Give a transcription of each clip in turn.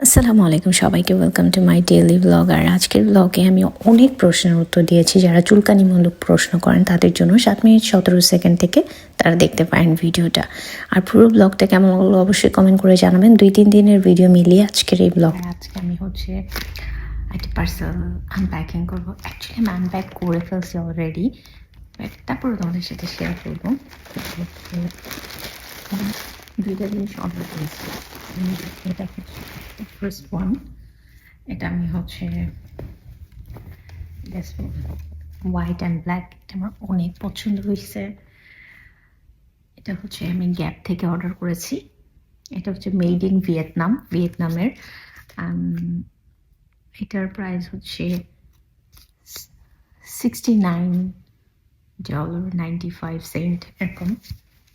আসসালামু আলাইকুম সবাইকে welcome to my daily blog আর আজকের ব্লগে আমি অনেক প্রশ্নের উত্তর দিয়েছি। যারা চুলকানিমূলক প্রশ্ন করেন, তাদের জন্য সাত মিনিট সতেরো সেকেন্ড থেকে তারা দেখতে পারেন ভিডিওটা। আর পুরো ব্লগটা কেমন লাগল অবশ্যই কমেন্ট করে জানাবেন। দুই তিন দিনের ভিডিও মিলিয়ে আজকের এই ব্লগ আজকে আমি হচ্ছে একটা পার্সেল আনপ্যাকিং করব। অ্যাকচুয়ালি আমি আনপ্যাক করে ফেলছি অলরেডি তারপরে তোমাদের সাথে শেয়ার করব। দুইটা জিনিস অর্ডার করেছি। এটা হচ্ছে ফার্স্ট ওয়ান এটা আমি হচ্ছে হোয়াইট অ্যান্ড ব্ল্যাক এটা আমার অনেক পছন্দ হয়েছে। এটা হচ্ছে আমি গ্যাপ থেকে অর্ডার করেছি। এটা হচ্ছে মেড ইন ভিয়েতনাম ভিয়েতনামের এটার প্রাইস হচ্ছে sixty nine dollar ninety five cent এরকম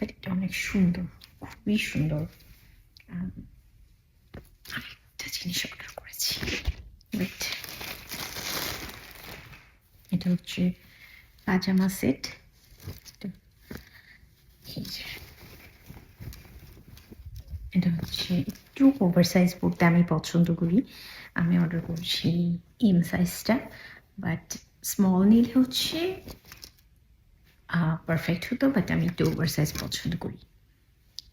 এটা অনেক সুন্দর। খুবই সুন্দর আরেকটা জিনিস অর্ডার করেছি। এটা হচ্ছে পাজামা সেট। এটা হচ্ছে একটু ওভার সাইজ পড়তে আমি পছন্দ করি। আমি অর্ডার করছি এম সাইজটা বাট স্মল নিলে হচ্ছে পারফেক্ট হতো বাট আমি একটু ওভার সাইজ পছন্দ করি।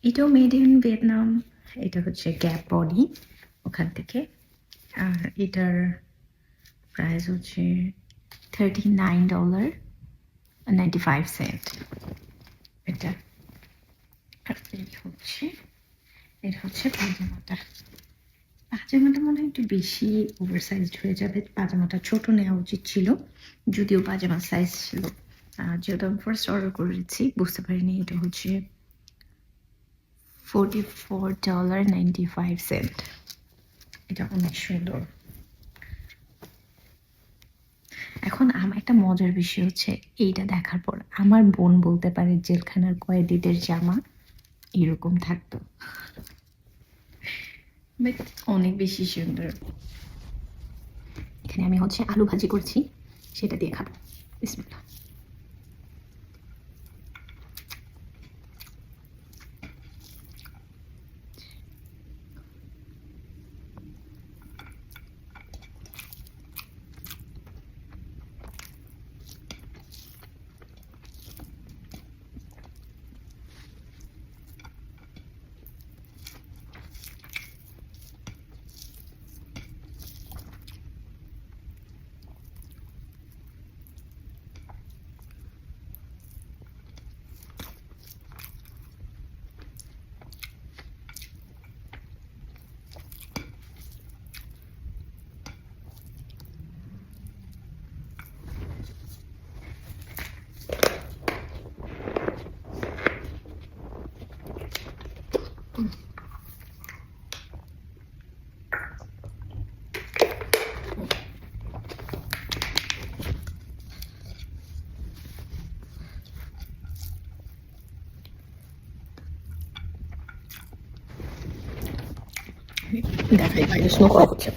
এটাও মেড ইন ভিয়েতনাম, এটা হচ্ছে গ্যাপ বডি ওখান থেকে। আর এটার প্রাইস হচ্ছে thirty nine dollar ninety five cent এটা আর হচ্ছে এটা হচ্ছে পাজামাটা। পাজামাটা মনে হয় একটু বেশি ওভার সাইজড হয়ে যাবে। পাজামাটা ছোট নেওয়া উচিত ছিল, যদিও পাজামার সাইজ ছিল। যেহেতু আমি ফার্স্ট অর্ডার করেছি, বুঝতে পারিনি, এটা হচ্ছে forty four dollar ninety five cent এটা অনেক সুন্দর। এখন আমার একটা মজার বিষয় হচ্ছে এইটা দেখার পর আমার বোন বলতে পারে জেলখানার কয়েদিদের জামা এরকম থাকতো। বাট অনেক বেশি সুন্দর। এখানে আমি হচ্ছে আলু ভাজি করছি সেটা দিয়ে খাব। বিসমিল্লাহ। দেখাই বাইরে স্নো করা হচ্ছে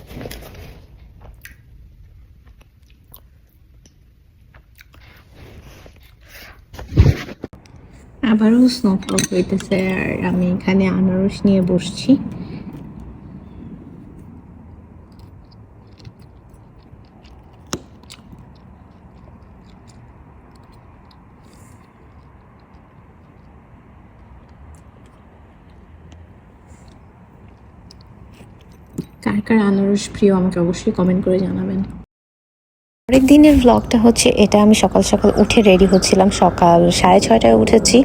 আবারও স্নোফল হইতেছে আর আমি এখানে আনারস নিয়ে বসছি। কার কার আনারস প্রিয় আমাকে অবশ্যই কমেন্ট করে জানাবেন। পরের দিনের ব্লগটা হচ্ছে এটা। আমি সকাল সকাল উঠে রেডি হচ্ছিলাম। সকাল সাড়ে ছয়টায় উঠেছি।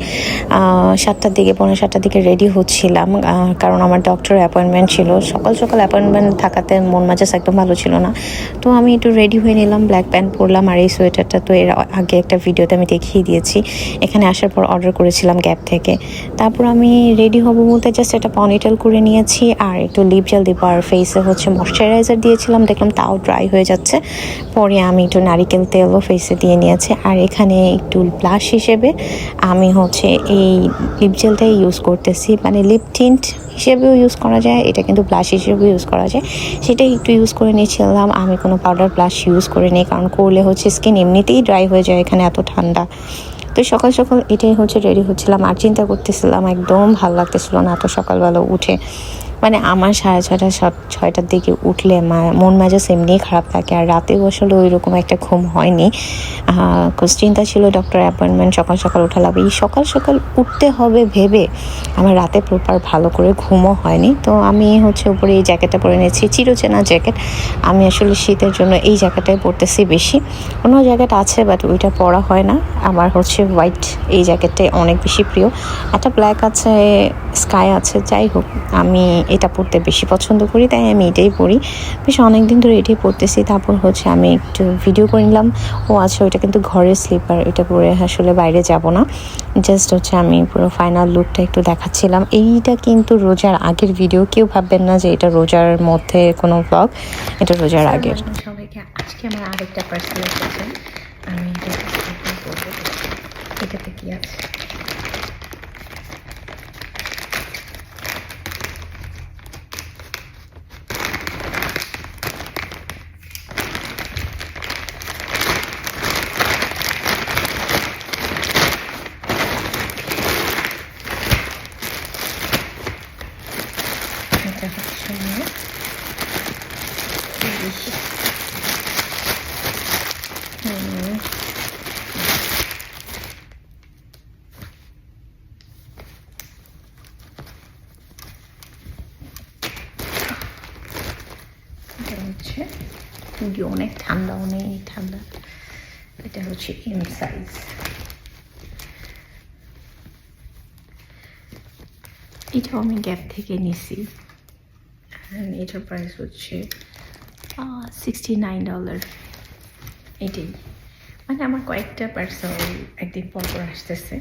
সাতটার দিকে পনেরো সাতটার দিকে রেডি হচ্ছিলাম। কারণ আমার ডক্টর অ্যাপয়েন্টমেন্ট ছিল। সকাল সকাল অ্যাপয়েন্টমেন্ট থাকাতে মন মাঝে একদম ভালো ছিল না। তো আমি একটু রেডি হয়ে নিলাম ব্ল্যাক প্যান্ট পরলাম আর এই সোয়েটারটা তো এর আগে একটা ভিডিওতে আমি দেখিয়ে দিয়েছি। এখানে আসার পর অর্ডার করেছিলাম গ্যাপ থেকে। তারপর আমি রেডি হব বলতে জাস্ট এটা পনিটেল করে নিয়েছি আর একটু লিপ জেল দিব আর ফেসে হচ্ছে ময়শ্চারাইজার দিয়েছিলাম। দেখলাম তাও ড্রাই হয়ে যাচ্ছে। পরে আমি একটু নারিকেল তেলও ফেসে দিয়ে নিয়েছি। আর এখানে একটু ব্লাশ হিসেবে আমি হচ্ছে এই লিপ জেলটাই ইউজ করতেছি। মানে লিপ টিন্ট হিসেবেও ইউজ করা যায়, এটা কিন্তু ব্লাশ হিসেবেও ইউজ করা যায়। সেটাই একটু ইউজ করে নিয়েছিলাম। আমি কোনো পাউডার ব্লাশ ইউজ করে নিই, কারণ করলে হচ্ছে স্কিন এমনিতেই ড্রাই হয়ে যায়, এখানে এত ঠান্ডা। তো সকাল সকাল এটাই হচ্ছে রেডি হচ্ছিলাম। আর চিন্তা করতেছিলাম, একদম ভালো লাগতেছিল না। এত সকালবেলা উঠে মানে আমার সাড়ে ছটা সাত, ছয়টার দিকে উঠলে মন মেজাজ এমনিই খারাপ থাকে আর রাতেও আসলে ওই রকম একটা ঘুম হয়নি। চিন্তা ছিল ডক্টর অ্যাপয়েন্টমেন্ট সকাল সকাল উঠা লাগবে এই সকাল সকাল উঠতে হবে ভেবে আমার রাতে প্রপার ভালো করে ঘুমও হয়নি। তো আমি হচ্ছে উপরে এই জ্যাকেটটা পরে নিয়েছি, চিরচেনা জ্যাকেট আমি আসলে শীতের জন্য এই জ্যাকেটটাই পরতেছি বেশি। অন্য জ্যাকেট আছে বাট ওইটা পরা হয় না। আমার হচ্ছে হোয়াইট এই জ্যাকেটটাই অনেক বেশি প্রিয়। একটা ব্ল্যাক আছে স্কাই আছে, যাই হোক, আমি এটা পড়তে বেশি পছন্দ করি তাই আমি এটাই পড়ি। বেশ অনেক দিন ধরে এটাই পড়তেছি তারপর হচ্ছে আমি একটু ভিডিও করে নিলাম। ও আছে ওইটা কিন্তু ঘরের স্লিপার এটা পরে আসলে বাইরে যাব না। জাস্ট হচ্ছে আমি পুরো ফাইনাল লুকটা একটু দেখাচ্ছিলাম। এইটা কিন্তু রোজার আগের ভিডিও কেউ ভাববেন না যে এটা রোজার মধ্যে কোনো ব্লগ এটা রোজার আগের। সবাইকে আজকে আমার আরেকটা পার্সেল এসেছে আমি এটাতে কি আছে? এটা হচ্ছে হচ্ছে অনেক ঠান্ডা অনেক ঠান্ডা এটা হচ্ছে এম সাইজ এটাও আমি গ্যাপ থেকে নিছি। And এটার প্রাইস হচ্ছে সিক্সটি নাইন ডলার এটাই মানে আমার কয়েকটা পার্সেল একদিন পর পর আসতেছে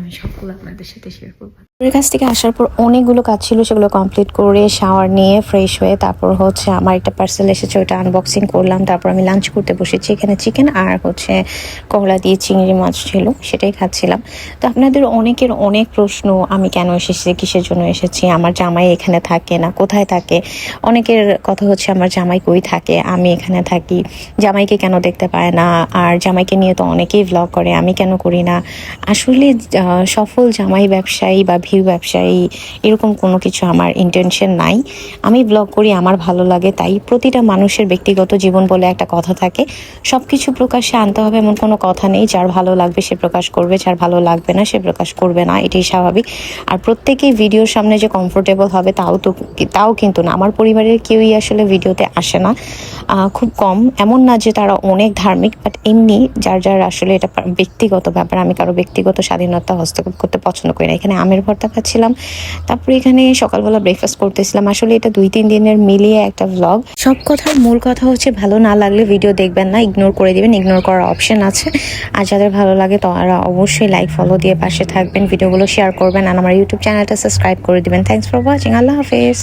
আমি সবগুলো আপনাদের সাথে শেয়ার করব। কাছ থেকে আসার পর অনেকগুলো কাজ ছিল, সেগুলো কমপ্লিট করে শাওয়ার নিয়ে ফ্রেশ হয়ে তারপর হচ্ছে আমার একটা পার্সেল এসেছে, ওটা আনবক্সিং করলাম, তারপর আমি লাঞ্চ করতে বসেছি, এখানে চিকেন আর হচ্ছে কলা দিয়ে চিংড়ি মাছ ছিল, সেটাই খাচ্ছিলাম। তো আপনাদের অনেকের অনেক প্রশ্ন, আমি কেন এসেছি, কিসের জন্য এসেছি, আমার জামাই এখানে থাকে না, কোথায় থাকে? অনেকের কথা হচ্ছে আমার জামাই কই থাকে, আমি এখানে থাকি, জামাইকে কেন দেখতে পায় না, আর জামাইকে নিয়ে তো অনেকেই ভ্লগ করে, আমি কেন করি না? আসলে সফল জামাই ব্যবসায়ী বা ভিউ ব্যবসায়ী এরকম কোনো কিছু আমার ইন্টেনশন নাই। আমি ব্লগ করি, আমার ভালো লাগে, তাই প্রতিটা মানুষের ব্যক্তিগত জীবন বলে একটা কথা থাকে। সব কিছু প্রকাশ্যে আনতে হবে এমন কোনো কথা নেই, যার ভালো লাগবে সে প্রকাশ করবে, যার ভালো লাগবে না সে প্রকাশ করবে না, এটাই স্বাভাবিক। আর প্রত্যেকেই ভিডিওর সামনে যে কমফোর্টেবল হবে, তাও তো তাও কিন্তু না। আমার পরিবারের কেউই আসলে ভিডিওতে আসে না। খুব কম। এমন না যে তারা অনেক ধার্মিক বাট এমনি যার যার আসলে এটা ব্যক্তিগত ব্যাপার, আমি কারও ব্যক্তিগত স্বাধীনতা হস্তক্ষেপ করতে পছন্দ করি না। এখানে আমের ভর্তা খাচ্ছিলাম, তারপরে এখানে সকালবেলা ব্রেকফাস্ট করতেছিলাম। আসলে এটা দুই, তিন দিনের মিলিয়ে একটা ভ্লগ সব কথার মূল কথা হচ্ছে ভালো না লাগলে ভিডিও দেখবেন না ইগনোর করে দিবেন ইগনোর করার অপশন আছে। আর যাদের ভালো লাগে তারা অবশ্যই লাইক ফলো দিয়ে পাশে থাকবেন ভিডিওগুলো শেয়ার করবেন। আর আমার ইউটিউব চ্যানেলটা সাবস্ক্রাইব করে দিবেন। থ্যাংকস ফর ওয়াচিং আল্লাহ হাফেজ।